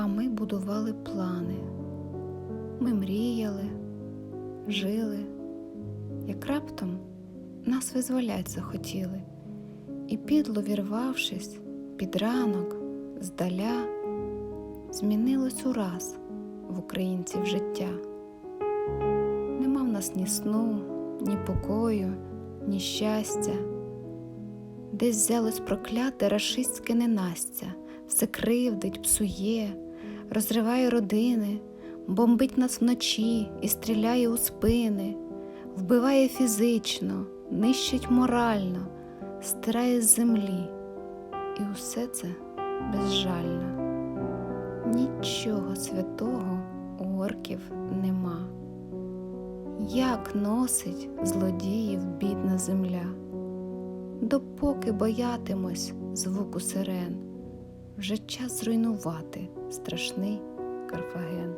А ми будували плани. Ми мріяли, жили, як раптом нас визволять захотіли, і підло вірвавшись під ранок, здаля, змінилось ураз в українців життя. Нема в нас ні сну, ні покою, ні щастя. Десь взялось прокляте рашистське ненастя, все кривдить, псує, розриває родини, бомбить нас вночі і стріляє у спини, вбиває фізично, нищить морально, стирає з землі. І усе це безжально. Нічого святого у орків нема. Як носить злодіїв бідна земля, допоки боятимось звуку сирен, вже час зруйнувати страшний Карфаген.